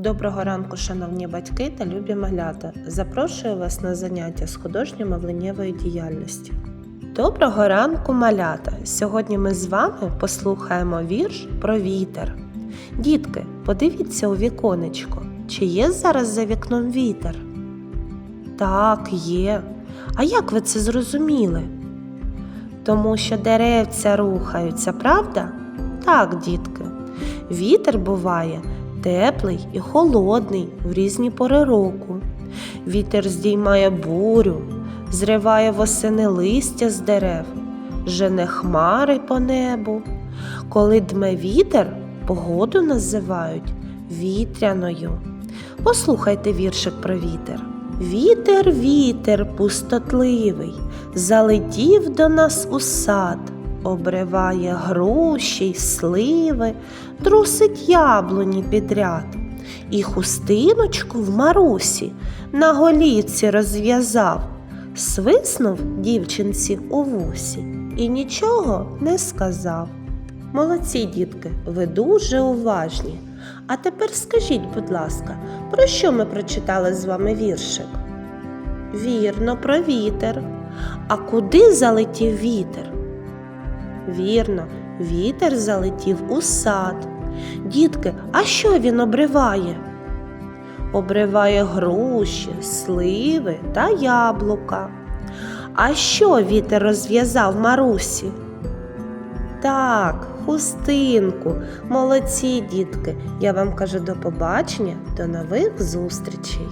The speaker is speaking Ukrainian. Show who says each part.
Speaker 1: Доброго ранку, шановні батьки та любі малята. Запрошую вас на заняття з художньо-мовленнєвої діяльності. Доброго ранку, малята! Сьогодні ми з вами послухаємо вірш про вітер. Дітки, подивіться у віконечко, чи є зараз за вікном вітер? Так, є. А як ви це зрозуміли? Тому що деревця рухаються, правда? Так, дітки. Вітер буває теплий і холодний в різні пори року. Вітер здіймає бурю, зриває восени листя з дерев, жене хмари по небу. Коли дме вітер, погоду називають вітряною. Послухайте віршик про вітер. Вітер, вітер пустотливий, залетів до нас у сад, обриває груші й сливи, трусить яблуні підряд, і хустиночку в марусі на голівці розв'язав, свиснув дівчинці у вусі і нічого не сказав. Молодці, дітки, ви дуже уважні. А тепер скажіть, будь ласка, про що ми прочитали з вами віршик? Вірно, про вітер. А куди залетів вітер? Вірно, вітер залетів у сад. Дітки, а що він обриває? Обриває груші, сливи та яблука. А що вітер розв'язав Марусі? Так, хустинку. Молодці, дітки. Я вам кажу до побачення, до нових зустрічей.